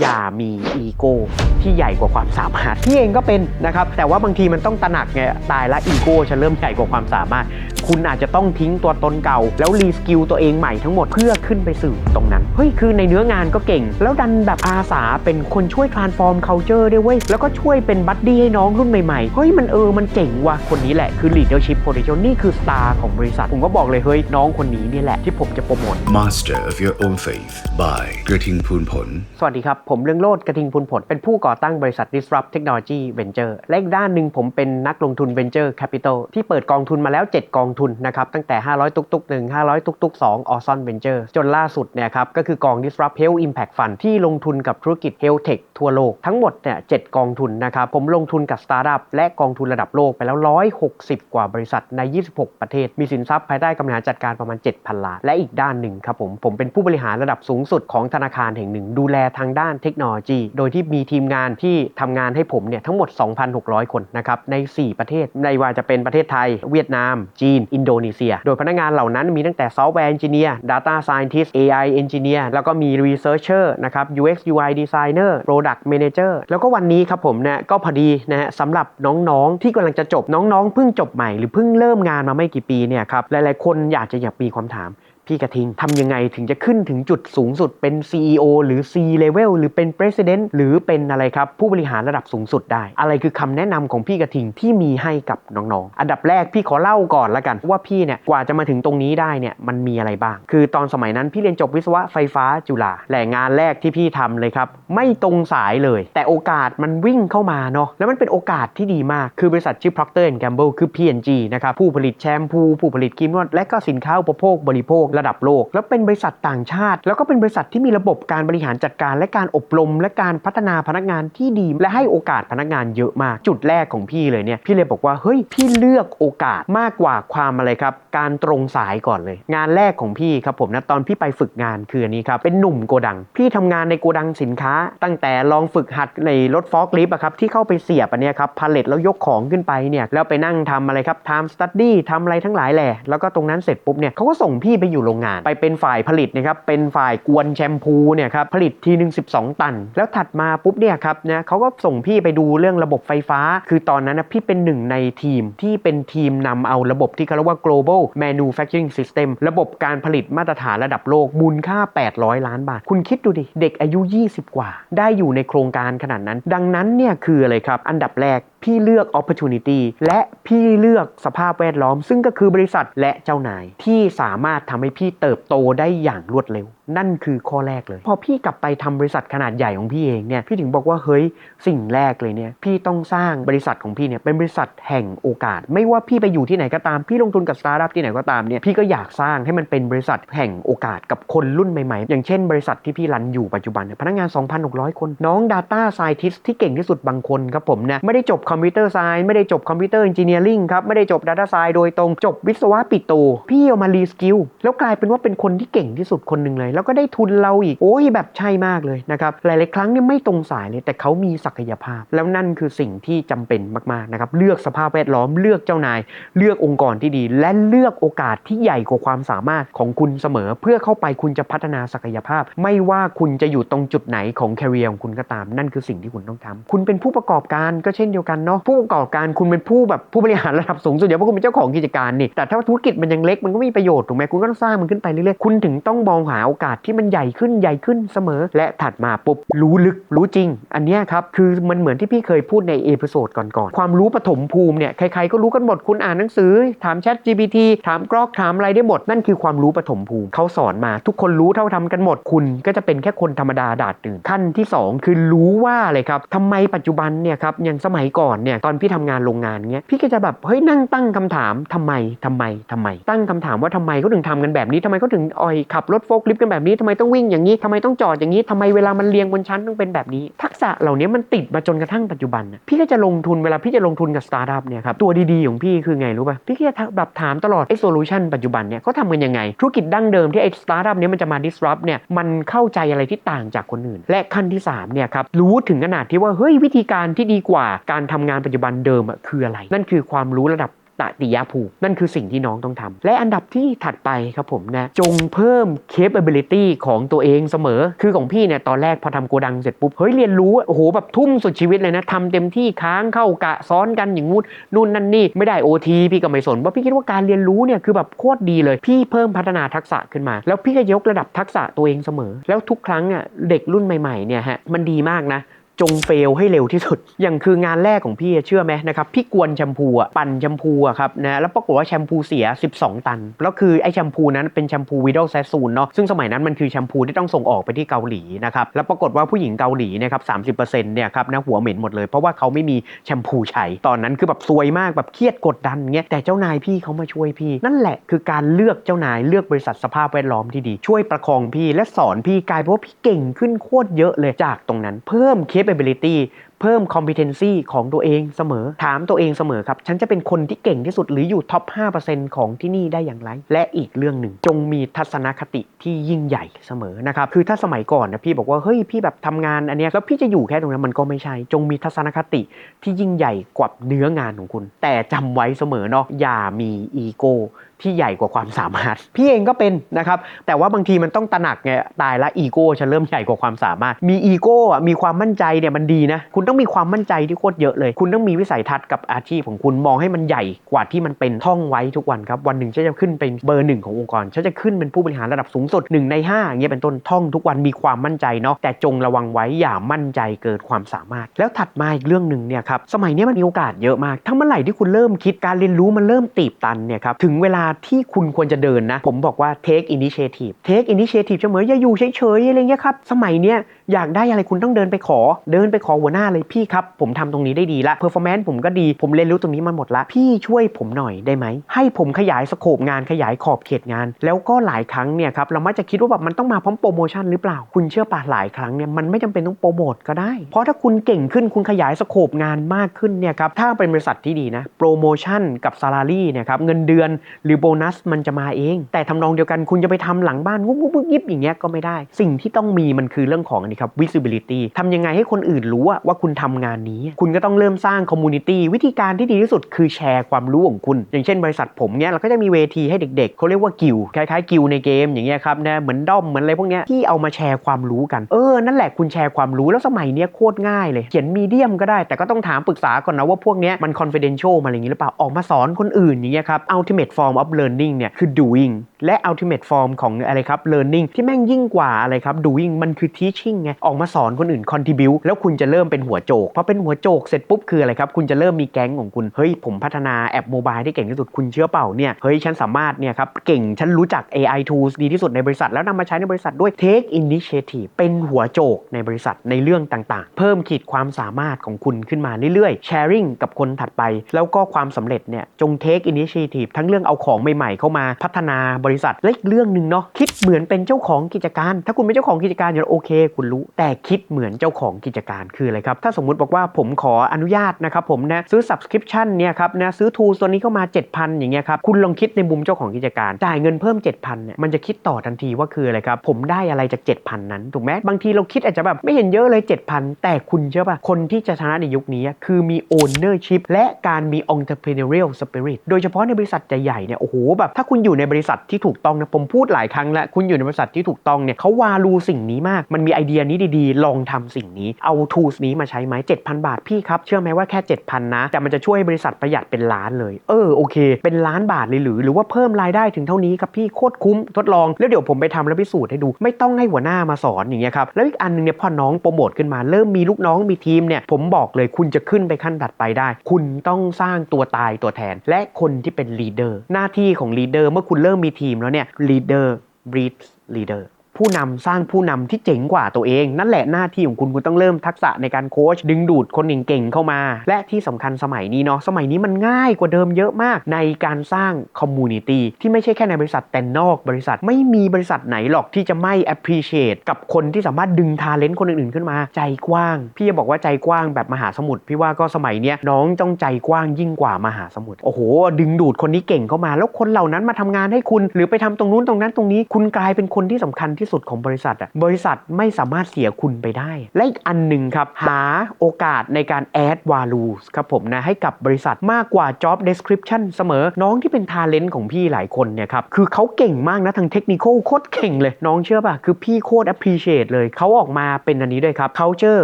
อย่ามีอีโก้ที่ใหญ่กว่าความสามารถพี่เองก็เป็นนะครับ แต่ว่าบางทีมันต้องตระหนักไงตายละอีโก้ฉันเริ่มใหญ่กว่าความสามารถ คุณอาจจะต้องทิ้งตัวตนเก่า แล้วรีสกิลตัวเองใหม่ทั้งหมดเพื่อขึ้นไปสู่ตรงนั้นเฮ้ยคือในเนื้องานก็เก่ง แล้วดันแบบอาสาเป็นคนช่วย transform culture ด้วยเว้ยแล้วก็ช่วยเป็นบัดดี้ให้น้องรุ่นใหม่ๆเฮ้ยมันเออมันเจ๋งว่ะคนนี้แหละคือ leadership potential นี่คือสตาร์ของบริษัท ผมก็บอกเลยเฮ้ยน้องคนนี้นี่แหละที่ผมจะโปรโมท Master of Your Own Faith by กระทิงพูนผล สวัสดีครับผมเรืองโลดกระทิงพุนผล เป็นผู้ก่อตั้งบริษัท Disrupt Technology Venture และอีกด้านหนึ่งผมเป็นนักลงทุน Venture Capital ที่เปิดกองทุนมาแล้ว 7 กองทุนนะครับตั้งแต่ 500 ตุกตุก1 500 ตุกตุก2 o z o n Venture จนล่าสุดเนี่ยครับก็คือกอง Disrupt Health Impact Fund ที่ลงทุนกับธุรกิจ Health Tech ทั่วโลกทั้งหมดเนี่ย7กองทุนนะครับผมลงทุนกับสตาร์ทอัพและกองทุนระดับโลกไปแล้ว 160 กว่าบริษัทใน 26 ประเทศ มีสินทรัพย์ภายใต้การบริหารจัดการประมาณ 7,000 ล้านและอีกด้านหนึ่งครับผมผมเป็นผู้บริหารระดับสูงสุดของธนาคารแห่งหนึ่ง ดูแลทางด้านเทคโนโลยี โดยที่มีทีมงานที่ทำงานให้ผมเนี่ยทั้งหมด 2,600 คนนะครับใน 4 ประเทศในว่าจะเป็นประเทศไทย เวียดนาม จีน อินโดนีเซีย โดยพนักงานเหล่านั้นมีตั้งแต่ซอฟต์แวร์เอนจิเนียร์ Data Scientist AI Engineer แล้วก็มี Researcher นะครับ UX UI Designer Product Manager แล้วก็วันนี้ครับผมเนี่ยก็พอดีนะฮะสำหรับน้องๆ ที่กำลังจะจบน้องๆเพิ่งจบใหม่หรือเพิ่งเริ่มงานมาไม่กี่ปีเนี่ยครับหลายๆคนอยากจะอยากมีความถาม พี่กระทิงทำยังไงถึงจะขึ้นถึงจุดสูงสุดเป็น CEO หรือ C level หรือเป็น President หรือเป็นอะไรครับ ผู้บริหารระดับสูงสุดได้ อะไรคือคำแนะนำของพี่กระทิงที่มีให้กับน้องๆ อันดับแรกพี่ขอเล่าก่อนละกัน ว่าพี่เนี่ยกว่าจะมาถึงตรงนี้ได้เนี่ยมันมีอะไรบ้าง คือตอนสมัยนั้นพี่เรียนจบวิศวะไฟฟ้าจุฬาแหล่งงานแรกที่พี่ทำเลยครับไม่ตรงสายเลย แต่โอกาสมันวิ่งเข้ามาเนาะแล้วมันเป็นโอกาสที่ดีมาก คือบริษัทชื่อ Procter Gamble คือ P&G นะครับผู้ผลิตแชมพูผู้ผลิตครีมนวดและก็สินค้าอุปโภคบริโภคระดับโลก แล้วเป็นบริษัทต่างชาติ แล้วก็เป็นบริษัทที่มีระบบการบริหารจัดการ และการอบรม และการพัฒนาพนักงานที่ดี และให้โอกาสพนักงานเยอะมาก จุดแรกของพี่เลยเนี่ยพี่เลยบอกว่าเฮ้ยพี่เลือกโอกาสมากกว่าความอะไรครับ การตรงสายก่อนเลย งานแรกของพี่ครับผมนะตอนพี่ไปฝึกงานคืออันนี้ครับเป็นหนุ่มโกดัง พี่ทำงานในโกดังสินค้า ตั้งแต่ลองฝึกหัดในรถฟอกลิฟต์ครับที่เข้าไปเสียบอันนี้ครับพาเลตแล้วยกของขึ้นไปเนี่ยแล้วไปนั่งทำอะไรครับ time study ทำอะไรทั้งหลายแหละแล้วก็ตรงนั้นเสร็จปุ๊บเนี่ยเขาก็ส่งพี่ไปอยู่โรงงาน ไปเป็นฝ่ายผลิตนะครับเป็นฝ่ายกวนแชมพูเนี่ยครับผลิตทีหนึ่ง12 ตัน แล้วถัดมาปุ๊บเนี่ยครับนะเขาก็ส่งพี่ไปดูเรื่องระบบไฟฟ้า คือตอนนั้นนะพี่เป็นหนึ่งในทีมที่เป็นทีมนำเอาระบบที่เขาเรียกว่า global manufacturing system ระบบการผลิตมาตรฐานระดับโลกมูลค่า 800 ล้านบาท คุณคิดดูดิ เด็กอายุ 20 กว่า ได้อยู่ในโครงการขนาดนั้น ดังนั้นเนี่ยคืออะไรครับ อันดับแรกพี่เลือก opportunity และพี่เลือกสภาพแวดล้อม ซึ่งก็คือบริษัทและเจ้านายที่สามารถทำให้พี่เติบโตได้อย่างรวดเร็ว นั่นคือข้อแรกเลย พอพี่กลับไปทำบริษัทขนาดใหญ่ของพี่เองเนี่ยพี่ถึงบอกว่าเฮ้ยสิ่งแรกเลยเนี่ยพี่ต้องสร้างบริษัทของพี่เนี่ยเป็นบริษัทแห่งโอกาส ไม่ว่าพี่ไปอยู่ที่ไหนก็ตาม พี่ลงทุนกับสตาร์ทอัพที่ไหนก็ตามเนี่ยพี่ก็อยากสร้างให้มันเป็นบริษัทแห่งโอกาสกับคนรุ่นใหม่ๆ อย่างเช่นบริษัทที่พี่รันอยู่ปัจจุบันเนี่ยพนักงาน 2,600 คนน้อง Data Scientist ที่เก่งที่สุดบางคนครับผมเนี่ยไม่ได้จบคอมพิวเตอร์ไซน์ไม่ได้จบคอมพิวเตอร์เอนจิเนียริงครับไม่ได้จบ Data Science โดยตรงจบวิศวะปิโต พี่เอามารีสกิลแล้วกลายเป็นว่าเป็นคนที่เก่งที่สุดคนหนึ่งเลยแล้วก็ได้ทุนเราอีก โอ้ยแบบใช่มากเลยนะครับ หลาย ๆ ครั้งเนี่ยไม่ตรงสายเลย แต่เขามีศักยภาพ แล้วนั่นคือสิ่งที่จำเป็นมาก ๆ นะครับ เลือกสภาพแวดล้อม เลือกเจ้านาย เลือกองค์กรที่ดี และเลือกโอกาสที่ใหญ่กว่าความสามารถของคุณเสมอ เพื่อเข้าไปคุณจะพัฒนาศักยภาพ ไม่ว่าคุณจะอยู่ตรงจุดไหนของแคริเอร์ของคุณก็ตาม นั่นคือสิ่งที่คุณต้องทำคุณเป็นผู้ประกอบการก็เช่นเดียวกันเนาะ ผู้ประกอบการคุณเป็นผู้แบบผู้บริหารระดับสูงสุดเดี๋ยวพราะคุณเป็นเจ้าของกิจการนี่ แต่ถ้าธุรกิจมันยังเล็กมันก็ไม่มีประโยชน์ถูกไหมคุณก็ต้องสร้างมันขึ้นไปเรื่อยๆ คุณถึงต้องมองหาโอกาสที่มันใหญ่ขึ้นใหญ่ขึ้นเสมอ และถัดมาปุ๊บรู้ลึกรู้จริง อันนี้ครับคือมันเหมือนที่พี่เคยพูดในเอพิโซดก่อนๆความรู้ปฐมภูมิเนี่ยใครๆก็รู้กันหมดคุณอ่านหนังสือ ถาม Chat GPT ถามกรอกถามอะไรได้หมด นั่นคือความรู้ปฐมภูมิเขาสอนมา ทุกคนรู้เท่าทำกันหมดคุณ ก็จะเป็นแค่คนธรรมดาดาดตื่นขั้นที่สองคือรู้ว่าเลยครับทำไมปัจจุบันเนี่ยครับอย่างสมัยก่อนเนี่ยตอนพี่ทำงานโรงงานเงี้ยพี่ก็จะแบบเฮ้ยนั่งตั้งคำถามทำไมทำไมทำไม ตั้งคำถามว่าทำไมเขาถึงทำกันแบบนี้ทำไมเขาถึงอ่อยขับรถโฟล์คลิฟต์กันแบบนี้ทำไมต้องวิ่งอย่างนี้ทำไมต้องจอดอย่างนี้ทำไมเวลามันเรียงบนชั้นต้องเป็นแบบนี้ ทักษะเหล่านี้มันติดมาจนกระทั่งปัจจุบันนะพี่ก็จะลงทุนเวลาพี่จะลงทุนกับสตาร์ทอัพเนี่ยครับตัวดีๆของพี่คือไงรู้ป่ะพี่ก็จะแบบถามตลอดไอ้โซลูชันปัจจุบันเนี่ยเขาทำกันยังไง ธุรกิจดั้งเดิมที่ไอ้สตาร์ทอัพเนี้ยมันจะมา disrupt เนี่ยมันเข้าใจอะไรที่ต่างจากคนอื่น และขั้นที่สามเนี่ยครับรู้ถึงขนาดที่ว่าเฮ้ยวิธีการที่ดีกว่าการทำงานปัจจุบันเดิมอะคืออะไร นั่นคือความรู้ระดับ ตติยภูมิ นั่นคือสิ่งที่น้องต้องทำและอันดับที่ถัดไปครับผมนะ จงเพิ่ม capability ของตัวเองเสมอ คือของพี่เนี่ยตอนแรกพอทำโกดังเสร็จปุ๊บ เฮ้ยเรียนรู้โอ้โหแบบทุ่มสุดชีวิตเลยนะทำเต็มที่ค้างเข้ากะซ้อนกันอย่างงู้นนู่นนั่นนี่ไม่ได้ OT พี่ก็ไม่สนว่าพี่คิดว่าการเรียนรู้เนี่ยคือแบบโคตรดีเลย พี่เพิ่มพัฒนาทักษะขึ้นมา แล้วพี่ก็ยกระดับทักษะตัวเองเสมอ แล้วทุกครั้งอะเด็กรุ่นใหม่ๆเนี่ยฮะมันดีมากนะ จงเฟลให้เร็วที่สุด อย่างคืองานแรกของพี่เชื่อไหมนะครับ พี่กวนแชมพูอะปั่นแชมพูอะครับนะแล้วปรากฏว่าแชมพูเสีย 12 ตัน แล้วคือไอแชมพูนั้นเป็นแชมพูวิด o ลแซซูนเนาะซึ่งสมัยนั้นมันคือแชมพูที่ต้องส่งออกไปที่เกาหลีนะครับแล้วปรากฏว่าผู้หญิงเกาหลีนี่ยครับสามสิบเปอร์เซ็นต์เนี่ยครับนะหัวเหม็นหมดเลย เพราะว่าเขาไม่มีแชมพูใช้ตอนนั้นคือแบบซวยมากแบบเครียดกดดันเงี้ยแต่เจ้านายพี่เขามาช่วยพี่ นั่นแหละคือการเลือกเจ้านายเลือกบริษัทสภาพแวดล้อมที่ดีช่วยประคองพี่และสอนพี่กลายเป็นว่าพี่เก่งขึ้นโคตรเยอะเลยจากตรงนั้น เพิ่ม capability เพิ่ม competency ของตัวเองเสมอ ถามตัวเองเสมอครับ ฉันจะเป็นคนที่เก่งที่สุดหรืออยู่ท็อป 5%ของที่นี่ได้อย่างไร และอีกเรื่องหนึ่ง จงมีทัศนคติที่ยิ่งใหญ่เสมอนะครับ คือถ้าสมัยก่อนนะพี่บอกว่า เฮ้ย พี่แบบทำงานอันเนี้ยแล้วพี่จะอยู่แค่ตรงนั้นมันก็ไม่ใช่ จงมีทัศนคติที่ยิ่งใหญ่กว่าเนื้องานของคุณ แต่จำไว้เสมอเนาะอย่ามีอีโก้ ที่ใหญ่กว่าความสามารถ พี่เองก็เป็นนะครับ แต่ว่าบางทีมันต้องตระหนักไงตายละอีโก้ฉันเริ่มใหญ่กว่าความสามารถ มีอีโก้อะมีความมั่นใจเนี่ยมันดีนะ คุณต้องมีความมั่นใจที่โคตรเยอะเลย คุณต้องมีวิสัยทัศน์กับอาชีพของคุณมองให้มันใหญ่กว่าที่มันเป็นท่องไว้ทุกวันครับวันหนึ่งฉันจะขึ้นเป็นเบอร์หนึ่งขององค์กรฉันจะขึ้นเป็นผู้บริหารระดับสูงสุดหนึ่งในห้าอย่างเงี้ยเป็นต้นท่องทุกวันมีความมั่นใจเนาะแต่จงระวังไว้อย่ามั่นใจเกินความสามารถ แล้วถัดมาอีกเรื่องหนึ่งเนี่ยครับสมัยนี้มันมีโอกาสเยอะมากถ้าเมื่อไหร่ที่คุณเริ่มคิดการเรียนรู้มันเริ่มตีบตันเนี่ยครับถึงเวลาที่คุณควรจะเดินนะ ผมบอกว่า take initiative take initiative เสมออย่าอยู่เฉยๆอะไรเงี้ยครับ สมัยเนี้ยอยากได้อะไรคุณต้องเดินไปขอ เดินไปขอหัวหน้าเลยพี่ครับ ผมทำตรงนี้ได้ดีละ performance ผมก็ดี ผมเรียนรู้ตรงนี้มาหมดละ พี่ช่วยผมหน่อยได้ไหม ให้ผมขยายสโคปงานขยายขอบเขตงาน แล้วก็หลายครั้งเนี่ยครับเรามักจะคิดว่าแบบมันต้องมาพร้อมโปรโมชั่นหรือเปล่า คุณเชื่อป่ะหลายครั้งเนี่ยมันไม่จำเป็นต้องโปรโมทก็ได้ เพราะถ้าคุณเก่งขึ้นคุณขยายสโคปงานมากขึ้นเนี่ยครับถ้าเป็นบริษัทที่ดีนะโปรโมชั่นกับซา a ารีเนี่ยครับเงินเดือนหรือโบนัสมันจะมาเอง แต่ทำนองเดียวกันคุณจะไปทำหลังบ้านงุบงุบงุบยิบอย่างเงี้ยก็ไม่ได้ สิ่งที่ต้องมีมันคือเรื่องของอันนี้ครับ visibility ทำยังไงให้คนอื่นรู้ว่าคุณทำงานนี้ คุณก็ต้องเริ่มสร้าง community วิธีการที่ดีที่สุดคือแชร์ความรู้ของคุณ อย่างเช่นบริษัทผมเนี่ยเราก็จะมีเวทีให้เด็กๆเขาเรียกว่ากิลคล้ายๆกิลในเกมอย่างเงี้ยครับนะเหมือนด้อมเหมือนอะไรพวกเนี้ยที่เอามาแชร์ความรู้กันเออนั่นแหละคุณแชร์ความรู้แล้วสมัยเนี้ยโคตรง่ายเลยเขียนมีเดียมก็ได้ แต่ก็ต้องถามปรึกษาก่อนนะว่าพวกเนี้ยมัน confidential มาอะไรอย่างงี้หรือเปล่าออกมาสอนคนอื่นอย่างเงี้ยครับ ultimate form of learning เนี่ยคือ doing และ ultimate form ของอะไรครับ learning ที่แม่งยิ่งกว่าอะไรครับ doing มันคือ teaching ไงออกมาสอนคนอื่น contribute แล้วคุณจะเริ่มเป็นหัวโจกพอเป็นหัวโจกเสร็จปุ๊บคืออะไรครับคุณจะเริ่มมีแก๊งของคุณเฮ้ยผมพัฒนาแอปโมบายที่เก่งที่สุดคุณเชื่อเปล่าเนี่ยเฮ้ยฉันสามารถเนี่ยครับเก่งฉันรู้จัก AI tools ดีที่สุดในบริษัท แล้วนำมาใช้ในบริษัทด้วย take initiative เป็นหัวโจกในบริษัทในเรื่องต่างๆ เพิ่มขีดความสามารถของคุณขึ้นมาเรื่อยๆ sharing กับคนถัดไป แล้วก็ความสำเร็จเนี่ยจง take initiative ทั้งเรื่องเอาของใหม่ๆเข้ามาพัฒนาบริษัทและอีกเรื่องหนึ่งเนาะคิดเหมือนเป็นเจ้าของกิจการ ถ้าคุณเป็นเจ้าของกิจการอยู่แล้วโอเค คุณรู้ แต่คิดเหมือนเจ้าของกิจการคืออะไรครับ ถ้าสมมุติบอกว่าผมขออนุญาตนะครับผมนะซื้อ subscription เนี่ยครับนะซื้อ tools ตัวนี้เข้ามา 7,000 อย่างเงี้ยครับคุณลองคิดในมุมเจ้าของกิจการจ่ายเงินเพิ่ม 7,000เนี่ยมันจะคิดต่อทันทีว่าคืออะไรครับผมได้อะไรจาก 7,000 นั้นถูกไหมบางทีเราคิดอาจจะแบบไม่เห็นเยอะเลย 7,000 แต่คุณเชื่อป่ะคนที่จะชนะในยุคนี้คือมี ownership และการมี entrepreneurial spirit โดยเฉพาะในบริษัทใหญ่ๆเนี่ยโอ้โหแบบถ้าคุณอยู่ในบริษัทที่ถูกต้องนะผมพูดหลายครั้งแล้วคุณอยู่ในบริษัทที่ถูกต้องเนี่ยเขาวาลูสิ่งนี้มาก มันมีไอเดียนี้ดีๆ ลองทำสิ่งนี้เอา tools นี้มาใช้ไหม7,000 บาทพี่ครับ เชื่อไหมว่าแค่ 7,000 นะ แต่มันจะช่วยให้บริษัทประหยัดเป็นล้านเลย เออโอเค เป็นล้านบาทเลยหรือ หรือว่าเพิ่มรายได้ถึงเท่านี้ครับพี่โคตรคุ้มทดลองแล้วเดี๋ยวผมไปทำแล้วพิสูจน์ให้ดู ไม่ต้องให้หัวหน้ามาสอนอย่างเงี้ยครับแล้วอีกอันหนึงเนี่ยพอน้องโปรโมทขึ้นมาเริ่มมีลูกน้องมีทีมเนี่ยผมบอกเลยคุณจะขึ้นไปขั้นถัดไปได้ คุณต้องสร้างตัวตายตัวแทน และคนที่เป็นลีดเดอร์หน้าที่ของลีดเดอร์เมื่อคุณเริ่มมีทีมแล้วเนี่ยลีดเดอร์ breeds leader ผู้นำสร้างผู้นำที่เจ๋งกว่าตัวเอง นั่นแหละหน้าที่ของคุณคุณต้องเริ่มทักษะในการโค้ชดึงดูดคนเก่งๆเข้ามา และที่สำคัญสมัยนี้เนาะสมัยนี้มันง่ายกว่าเดิมเยอะมากในการสร้างคอมมูนิตี้ที่ไม่ใช่แค่ในบริษัทแต่นอกบริษัทไม่มีบริษัทไหนหรอกที่จะไม่ appreciate กับคนที่สามารถดึงทาเลนต์คนอื่นๆขึ้นมา ใจกว้าง พี่จะบอกว่าใจกว้างแบบมหาสมุทรพี่ว่าก็สมัยเนี้ยน้องต้องใจกว้างยิ่งกว่ามหาสมุทรโอ้โห ดึงดูดคนนี้เก่งเข้ามา แล้วคนเหล่านั้นมาทำงานให้คุณ หรือไปทำตรงนู้นตรงนั้นตรงนี้ คุณกลายเป็นคนที่สำคัญที่ที่สุดของบริษัทอะบริษัทไม่สามารถเสียคุณไปได้ และอีกอันหนึ่งครับหาโอกาสในการ add value ครับผมนะให้กับบริษัทมากกว่า job description เสมอ น้องที่เป็น talent ของพี่หลายคนเนี่ยครับคือเขาเก่งมากนะทางเทคนิคโคตรเก่งเลย น้องเชื่อป่ะ คือพี่โคตร appreciate เลยเขาออกมาเป็นอันนี้ด้วยครับ culture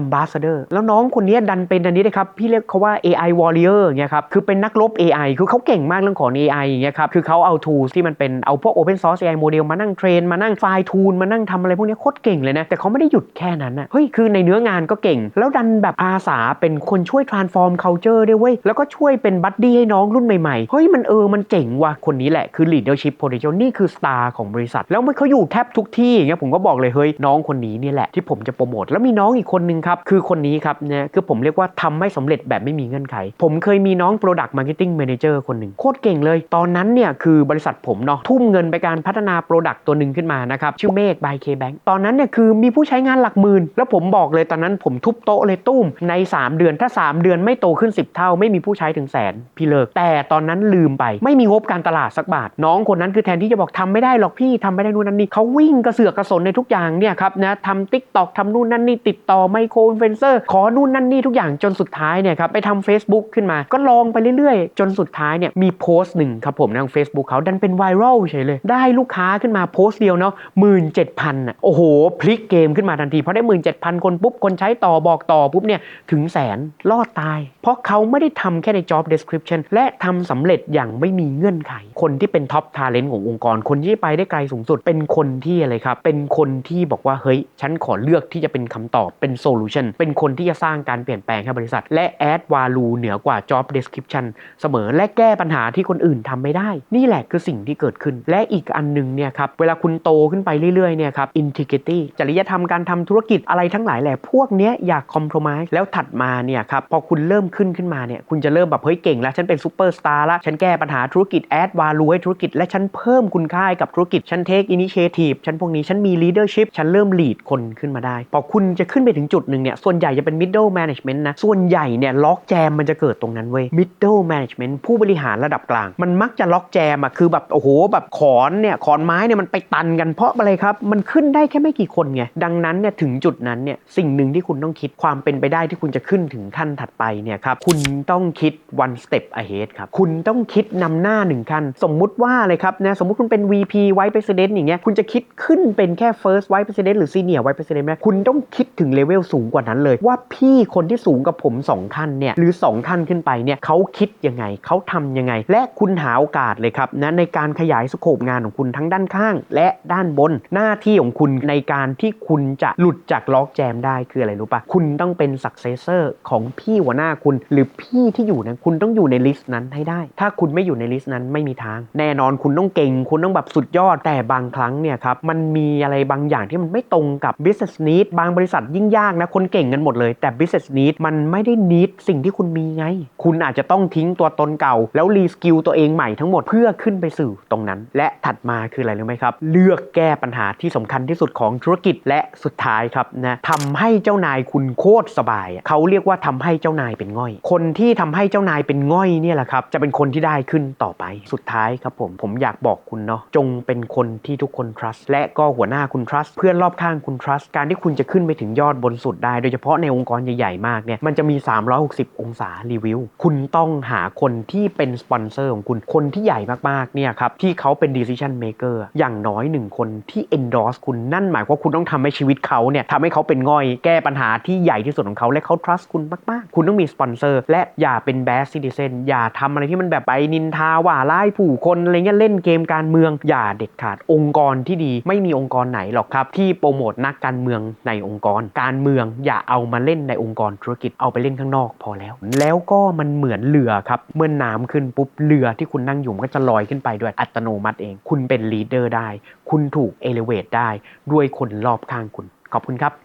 ambassador แล้วน้องคนนี้ดันเป็นอันนี้ด้วยครับ พี่เรียกเขาว่า AI warrior อย่างเงี้ยครับคือเป็นนักรบ AI คือเขาเก่งมากเรื่องของ AI อย่างเงี้ยครับคือเขาเอา tools ที่มันเป็นเอาพวก open source AI model มานั่งเทรนมานั่ง fine tune มานั่งทำอะไรพวกนี้โคตรเก่งเลยนะ แต่เขาไม่ได้หยุดแค่นั้นนะเฮ้ยคือในเนื้องานก็เก่ง แล้วดันแบบอาสาเป็นคนช่วย transform culture ด้วยเว้ยแล้วก็ช่วยเป็นบัดดี้ให้น้องรุ่นใหม่ๆเฮ้ยมันเออมันเจ๋งว่ะคนนี้แหละคือ leadership potential นี่คือ star ของบริษัท แล้วมันเขาอยู่แทบทุกที่อย่างเงี้ยผมก็บอกเลยเฮ้ยน้องคนนี้นี่แหละที่ผมจะโปรโมทแล้วมีน้องอีกคนนึงครับคือคนนี้ครับเนี่ยคือผมเรียกว่าทำไม่สำเร็จแบบไม่มีเงื่อนไข ผมเคยมีน้อง product marketing manager คนหนึ่งโคตรเก่งเลย ตอนนั้นเนี่ยคือบริษัทผมเนาะทุ่มเงินไปการพัฒนา product ตัวหนึ่งขึ้นมานะครับชื่อเมฆ by KBank ตอนนั้นเนี่ยคือมีผู้ใช้งานหลักหมื่น แล้วผมบอกเลยตอนนั้นผมทุบโต๊ะเลยตุ้มใน 3 เดือนถ้า 3 เดือนไม่โตขึ้น 10 เท่า ไม่มีผู้ใช้ถึงแสนพี่เลิก แต่ตอนนั้นลืมไปไม่มีงบการตลาดสักบาท น้องคนนั้นคือแทนที่จะบอกทำไม่ได้หรอกพี่ทำไม่ได้นู่นนั่นนี่เขาวิ่งกระเสือกกระสนในทุกอย่างเนี่ยครับนะทำติ๊กตอกทำนู่นนั่นนี่ติดต่อไมโครอินฟลูเอนเซอร์ขอนู่นนั่นนี่ทุกอย่างจนสุดท้ายเนี่ยครับไปทำ Facebook ขึ้นมาก็ลองไปเรื่อยๆ จนสุดท้ายเนี่ยมีโพสต์หนึ่งครับผมทาง Facebook เขาดันเป็นไวรัลเฉยเลยได้ลูกค้าขึ้นมาโพสต์เดียวเนาะหมื่นนเจ็ดพันอะโอ้โห พลิกเกมขึ้นมาทันที เพราะได้หมื่นเจ็ดพันคนปุ๊บ คนใช้ต่อบอกต่อปุ๊บเนี่ย ถึงแสนรอดตาย เพราะเขาไม่ได้ทำแค่ใน job description และทำสำเร็จอย่างไม่มีเงื่อนไข คนที่เป็นท็อปทาเลนต์ขององค์กร คนที่ไปได้ไกลสูงสุด เป็นคนที่อะไรครับ เป็นคนที่บอกว่า เฮ้ย ฉันขอเลือกที่จะเป็นคำตอบเป็นโซลูชันเป็นคนที่จะสร้างการเปลี่ยนแปลงให้บริษัท และ add value เหนือกว่า job description เสมอและแก้ปัญหาที่คนอื่นทำไม่ได้ นี่แหละคือสิ่งที่เกิดขึ้น และอีกอันหนึงเนี่ยครับเวลาคุณโตขึ้นไปเรื่อยๆเนี่ยครับ integrity จริยธรรมการทำธุรกิจอะไรทั้งหลายแหละพวกเนี้ยอย่า compromise แล้วถัดมาเนี่ยครับพอคุณเริ่มขึ้นขึ้นมาเนี่ยคุณจะเริ่มแบบเฮ้ยเก่งแล้ว ฉันเป็นซูเปอร์สตาร์ละฉันแก้ปัญหาธุรกิจ add value ให้ธุรกิจ และฉันเพิ่มคุณค่าให้กับธุรกิจฉัน take initiative ฉันพวกนี้ฉันมี leadership ฉันเริ่ม lead คนขึ้นมาได้พอคุณจะขึ้นไปถึงจุดหนึ่งเนี่ยส่วนใหญ่จะเป็น middle management นะส่วนใหญ่เนี่ยล็อกแจมมันจะเกิดตรงนั้นเว้ย middle management ผู้บริหารระดับกลาง มันมักจะล็อกแจมอะคือแบบโอ้โหแบบขอนเนี่ยขอนไม้เนี่ยมันไปตันกันเพราะอะไรครับ มันขึ้นได้แค่ไม่กี่คนไง ดังนั้นเนี่ยถึงจุดนั้นเนี่ยสิ่งหนึ่งที่คุณต้องคิดความเป็นไปได้ที่คุณจะขึ้นถึงขั้นถัดไปเนี่ยครับคุณต้องคิด one step ahead ครับ คุณต้องคิดนำหน้าหนึ่งขั้น สมมุติว่าเลยครับนะสมมุติคุณเป็น VP Vice President อย่างเงี้ยคุณจะคิดขึ้นเป็นแค่ first Vice President หรือ Senior Vice President ไหมคุณต้องคิดถึงเลเวลสูงกว่านั้นเลย ว่าพี่คนที่สูงกับผมสองขั้นเนี่ยหรือสองขั้นขึ้นไปเนี่ยเขาคิดยังไงเขาทำยังไง และคุณหาโอกาสเลยครับนะในการขยายสโคปงานของคุณทั้งด้านข้าง และด้านบนหน้าที่ของคุณในการที่คุณจะหลุดจากล็อกแจมได้คืออะไรรู้ปะคุณต้องเป็น successor ของพี่หัวหน้าคุณ หรือพี่ที่อยู่นั้นคุณต้องอยู่ในลิสต์นั้นให้ได้ ถ้าคุณไม่อยู่ในลิสต์นั้นไม่มีทาง แน่นอนคุณต้องเก่ง คุณต้องแบบสุดยอดแต่บางครั้งเนี่ยครับมันมีอะไรบางอย่างที่มันไม่ตรงกับ business need บางบริษัทยิ่งยากนะคนเก่งกันหมดเลย แต่ business need มันไม่ได้ need สิ่งที่คุณมีไง คุณอาจจะต้องทิ้งตัวตนเก่า แล้วรีสกิลตัวเองใหม่ทั้งหมดเพื่อขึ้นไปสู่ตรงนั้น และถัดมาคืออะไรรู้ไหมครับ เลือกแก้ปัญหาที่สำคัญที่สุดของธุรกิจและสุดท้ายครับนะทำให้เจ้านายคุณโคตรสบาย เขาเรียกว่าทำให้เจ้านายเป็นง่อย คนที่ทำให้เจ้านายเป็นง่อยเนี่ยแหละครับจะเป็นคนที่ได้ขึ้นต่อไปสุดท้ายครับผมผมอยากบอกคุณเนาะจงเป็นคนที่ทุกคน trust และก็หัวหน้าคุณ trust เพื่อนรอบข้างคุณ trust การที่คุณจะขึ้นไปถึงยอดบนสุดได้ โดยเฉพาะในองค์กรใหญ่ๆมากเนี่ยมันจะมี 360 องศารีวิว คุณต้องหาคนที่เป็นสปอนเซอร์ของคุณคนที่ใหญ่มากๆเนี่ยครับที่เขาเป็น decision maker อย่างน้อยหนึ่งคนที่ endorse คุณนั่นหมายว่าคุณต้องทำให้ชีวิตเขาเนี่ยทำให้เขาเป็นง่อยแก้ปัญหาที่ใหญ่ที่สุดของเขาและเขา trust คุณมาก ๆ คุณต้องมีสปอนเซอร์และอย่าเป็น bad citizen อย่าทำอะไรที่มันแบบไปนินทาว่าร้ายผู้คนอะไรเงี้ยเล่นเกมการเมือง อย่าเด็ดขาดองค์กรที่ดี ไม่มีองค์กรไหนหรอกครับที่โปรโมทนักการเมืองในองค์กร การเมืองอย่าเอามาเล่นในองค์กรธุรกิจเอาไปเล่นข้างนอกพอแล้ว แล้วก็มันเหมือนเรือครับเมื่อน้ำขึ้นปุ๊บเรือที่คุณนั่งอยู่มันก็จะลอยขึ้นไปด้วยอัตโนมัติเอง คุณเป็นลีดเดอร์ได้คุณถูกเอเลเวตได้ด้วยคนรอบข้างคุณ ขอบคุณครับ